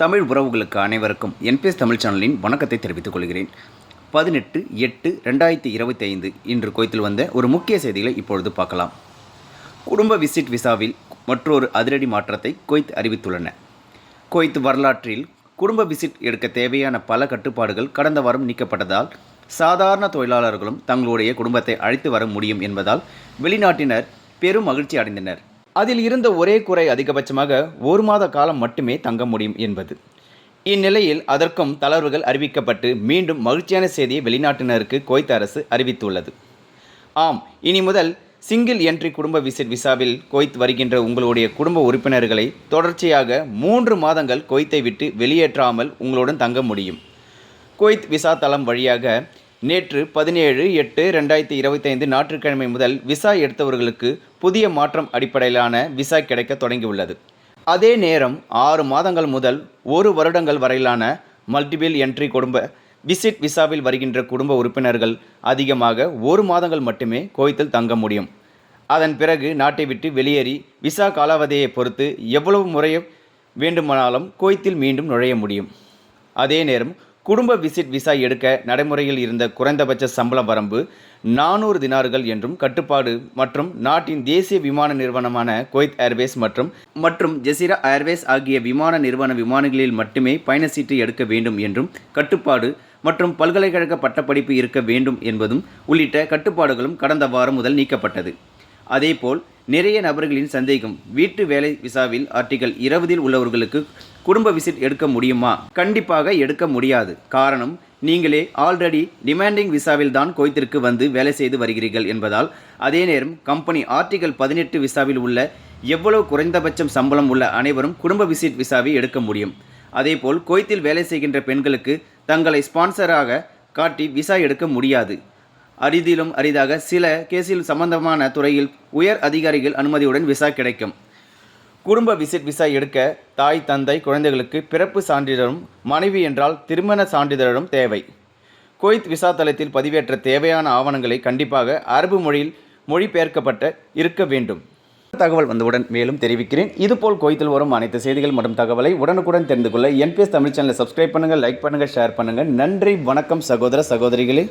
தமிழ் உறவுகளுக்கு அனைவருக்கும் என்பிஎஸ் தமிழ் சேனலின் வணக்கத்தை தெரிவித்துக் கொள்கிறேன். பதினெட்டு எட்டு ரெண்டாயிரத்தி இருபத்தி ஐந்து இன்று கோயத்தில் வந்த ஒரு முக்கிய செய்திகளை இப்பொழுது பார்க்கலாம். குடும்ப விசிட் விசாவில் மற்றொரு அதிரடி மாற்றத்தை குவைத் அறிவித்துள்ளன. குவைத் வரலாற்றில் குடும்ப விசிட் எடுக்க தேவையான பல கட்டுப்பாடுகள் கடந்த வாரம் நீக்கப்பட்டதால் சாதாரண தொழிலாளர்களும் தங்களுடைய குடும்பத்தை அழைத்து வர முடியும் என்பதால் வெளிநாட்டினர் பெரும் மகிழ்ச்சி அடைந்தனர். அதில் இருந்த ஒரே குறை அதிகபட்சமாக ஒரு மாத காலம் மட்டுமே தங்க முடியும் என்பது. இந்நிலையில் அதற்கும் தளர்வுகள் அறிவிக்கப்பட்டு மீண்டும் மகிழ்ச்சியான செய்தியை வெளிநாட்டினருக்கு குவைத் அரசு அறிவித்துள்ளது. ஆம் இனி முதல் சிங்கிள் என்ட்ரி குடும்ப விசிட் விசாவில் கொய்த் வருகின்ற உங்களுடைய குடும்ப உறுப்பினர்களை தொடர்ச்சியாக மூன்று மாதங்கள் கொய்த்தை விட்டு வெளியேற்றாமல் உங்களுடன் தங்க முடியும். கொய்த் விசா தளம் வழியாக நேற்று பதினேழு எட்டு ரெண்டாயிரத்தி இருபத்தைந்து ஞாயிற்றுக்கிழமை முதல் விசா எடுத்தவர்களுக்கு புதிய மாற்றம் அடிப்படையிலான விசா கிடைக்க தொடங்கியுள்ளது. அதே நேரம் ஆறு மாதங்கள் முதல் ஒரு வருடங்கள் வரையிலான மல்டிபிள் என்ட்ரி குடும்ப விசிட் விசாவில் வருகின்ற குடும்ப உறுப்பினர்கள் அதிகமாக ஒரு மாதங்கள் மட்டுமே கோயத்தில் தங்க முடியும். அதன் பிறகு நாட்டை விட்டு வெளியேறி விசா காலாவதியை பொறுத்து எவ்வளவு முறை வேண்டுமானாலும் கோயத்தில் மீண்டும் நுழைய முடியும். அதே நேரம் குடும்ப விசிட் விசா எடுக்க நடைமுறையில் இருந்த குறைந்தபட்ச சம்பள வரம்பு நானூறு தினார்கள் என்றும் கட்டுப்பாடு மற்றும் நாட்டின் தேசிய விமான நிறுவனமான குவைத் ஏர்வேஸ் மற்றும் மற்றும் ஜெசிரா ஏர்வேஸ் ஆகிய விமான நிறுவன விமானங்களில் மட்டுமே பயண சீட்டு எடுக்க வேண்டும் என்றும் கட்டுப்பாடு மற்றும் பல்கலைக்கழக பட்டப்படிப்பு இருக்க வேண்டும் என்பதும் உள்ளிட்ட கட்டுப்பாடுகளும் கடந்த வாரம் முதல் நீக்கப்பட்டது. அதேபோல் நிறைய நபர்களின் சந்தேகம் வீட்டு வேலை விசாவில் ஆர்டிகல் இருபதில் உள்ளவர்களுக்கு குடும்ப விசிட் எடுக்க முடியுமா? கண்டிப்பாக எடுக்க முடியாது. காரணம் நீங்களே ஆல்ரெடி டிமாண்டிங் விசாவில் தான் கோயத்திற்கு வந்து வேலை செய்து வருகிறீர்கள் என்பதால் அதே நேரம் கம்பெனி ஆர்டிகல் பதினெட்டு விசாவில் உள்ள எவ்வளவு குறைந்தபட்சம் சம்பளம் உள்ள அனைவரும் குடும்ப விசிட் விசாவை எடுக்க முடியும். அதேபோல் கோயத்தில் வேலை செய்கின்ற பெண்களுக்கு தங்களை ஸ்பான்சராக காட்டி விசா எடுக்க முடியாது. அரிதிலும் அரிதாக சில கேஸில் சம்பந்தமான துறையில் உயர் அதிகாரிகள் அனுமதியுடன் விசா கிடைக்கும். குடும்ப விசிட் விசா எடுக்க தாய் தந்தை குழந்தைகளுக்கு பிறப்பு சான்றிதழும் மனைவி என்றால் திருமண சான்றிதழும் தேவை. குவைத் விசா தளத்தில் பதிவேற்ற தேவையான ஆவணங்களை கண்டிப்பாக அரபு மொழியில் மொழிபெயர்க்கப்பட்ட இருக்க வேண்டும். தகவல் வந்தவுடன் மேலும் தெரிவிக்கிறேன். இதுபோல் கோயத்தில் வரும் அனைத்து செய்திகள் மற்றும் தகவலை உடனுக்குடன் தெரிந்து கொள்ள என்பிஎஸ் தமிழ் சேனலை சப்ஸ்கிரைப் பண்ணுங்கள் லைக் பண்ணுங்கள் ஷேர் பண்ணுங்கள் நன்றி வணக்கம் சகோதர சகோதரிகளே.